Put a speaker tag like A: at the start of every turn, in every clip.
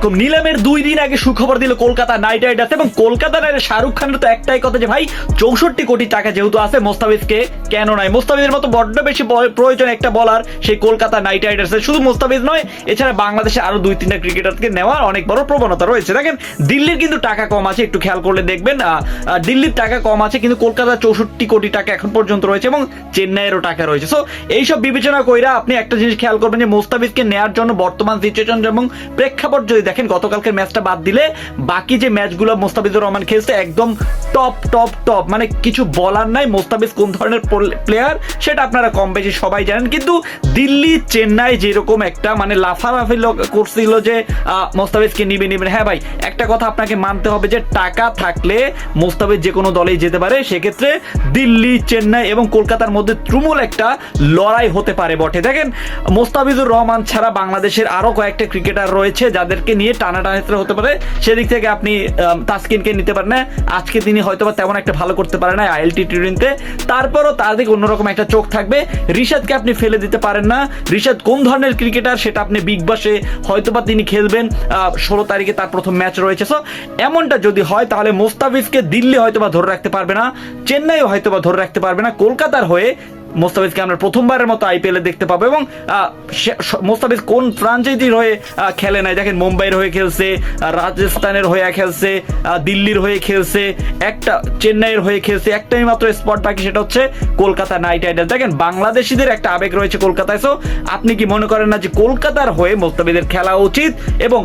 A: Welcome নিলামের দুই দিন আগে সুখবর দিল কলকাতা নাইট রাইডার্স এবং কলকাতা নাইটের শাহরুখ খানের তো একটাই কথা যে ভাই চৌষট্টি কোটি টাকা যেহেতু আছে মোস্তাফিজকে, কেন নয়? মোস্তাফিজের মতো বড্ড বেশি প্রয়োজন একটা বলার সেই কলকাতা নাইট রাইডার্সের শুধু মোস্তাফিজ নয়, এছাড়া বাংলাদেশে আরও দুই তিনটা ক্রিকেটারকে নেওয়ার অনেক বড় প্রবণতা রয়েছে। দেখেন, দিল্লির কিন্তু টাকা কম আছে, একটু খেয়াল করলে দেখবেন দিল্লির টাকা কম আছে, কিন্তু কলকাতা চৌষট্টি কোটি টাকা এখন পর্যন্ত রয়েছে এবং চেন্নাইয়েরও টাকা রয়েছে। সো এইসব বিবেচনা কইরা আপনি একটা জিনিস খেয়াল করবেন যে মোস্তাফিজকে নেয়ার জন্য বর্তমান সিচুয়েশন এবং প্রেক্ষাপট যদি দেখেন, গতকালকের ম্যাচটা বাদ দিলে বাকি যে ম্যাচগুলো মোস্তাফিজুর রহমান খেলছে একদম টপ টপ টপ। মানে কিছু বলার নাই, মোস্তাফিজ কোন ধরনের প্লেয়ার সেটা আপনারা কম বেশি সবাই জানেন। কিন্তু দিল্লি, চেন্নাই যেরকম একটা মানে লাফালাফি করছিল যে মোস্তাফিজকে নিবে নিবেন হ্যাঁ ভাই, একটা কথা আপনাকে মানতে হবে যে, টাকা থাকলে মোস্তাফিজ যে কোনো দলেই যেতে পারে। সেক্ষেত্রে দিল্লি, চেন্নাই এবং কলকাতার মধ্যে তুমুল একটা লড়াই হতে পারে বটে। দেখেন, মোস্তাফিজুর রহমান ছাড়া বাংলাদেশের আরও কয়েকটা ক্রিকেটার রয়েছে যাদেরকে নিয়ে টানাটানিতে হতে পারে। সেদিক থেকে আপনি তাসকিনকে নিতে পারেন না। আজকে তিনি হয়তো বা তেমন একটা ভালো করতে পারে না আইএলটি টিউরিনতে তারপরও তার দিকে অন্যরকম একটা চোখ থাকবে। রিশাদকে আপনি ফেলে দিতে পারেন না। রিশাদ কোন ধরনের ক্রিকেটার সেটা আপনি বিগ বাসে হয়তো বা তিনি খেলবেন। ষোলো তারিখে তার প্রথম ম্যাচ রয়েছে। সো এমনটা যদি হয়, তাহলে মোস্তাফিজকে দিল্লি হয়তো বা ধরে রাখতে পারবে না। চেন্নাইও হয়তো বা ধরে রাখতে পারবে না। কলকাতার হয়ে মোস্তাফিজকে আমরা প্রথমবারের মতো আইপিএলে দেখতে পাবো এবং মোস্তাফিজ কোন ফ্রাঞ্চাইজির হয়ে খেলে নাই? দেখেন মুম্বাইয়ের হয়ে খেলছে রাজস্থানের হয়ে খেলছে দিল্লির হয়ে খেলছে, একটা চেন্নাইয়ের হয়ে খেলছে, একটাই মাত্র স্পট বাকি সেটা হচ্ছে কলকাতা নাইট রাইডার্স। দেখেন বাংলাদেশিদের একটা আবেগ রয়েছে কলকাতায়। সো আপনি কি মনে করেন না যে কলকাতার হয়ে মোস্তাফিজের খেলা উচিত? এবং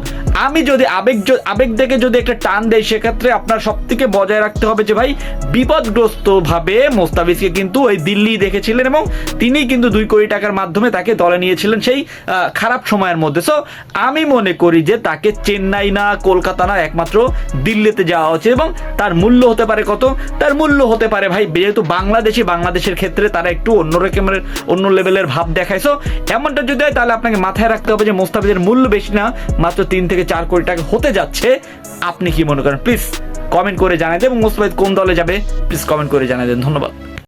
A: আমি যদি আবেগ আবেগ দেখে যদি একটা টান দেয় সেক্ষেত্রে আপনার সব থেকে বজায় রাখতে হবে যে ভাই বিপদগ্রস্ত ভাবে মোস্তাফিজকে কিন্তু ওই দিল্লি দেখেছিলেন এবং তিনি কিন্তু দুই কোটি টাকার মাধ্যমে তাকে দলে নিয়েছিলেন সেই খারাপ সময়ের মধ্যে। সো আমি মনে করি যে তাকে চেন্নাই না কলকাতা না একমাত্র দিল্লিতে যাওয়া উচিত এবং তার মূল্য হতে পারে কত? তার মূল্য হতে পারে ভাই, যেহেতু বাংলাদেশি, বাংলাদেশের ক্ষেত্রে তারা একটু অন্য রকমের, অন্য লেভেলের ভাব দেখায়। সো এমনটা যদি হয়, তাহলে আপনাকে মাথায় রাখতে হবে যে মোস্তাফিজের মূল্য বেশি না, মাত্র তিন থেকে চার কোটি টাকা হতে যাচ্ছে। আপনি কি মনে করেন? প্লিজ কমেন্ট করে জানাই দেন এবং মোস্তাফিজ কোন দলে যাবে? প্লিজ কমেন্ট করে জানাই দেন। ধন্যবাদ।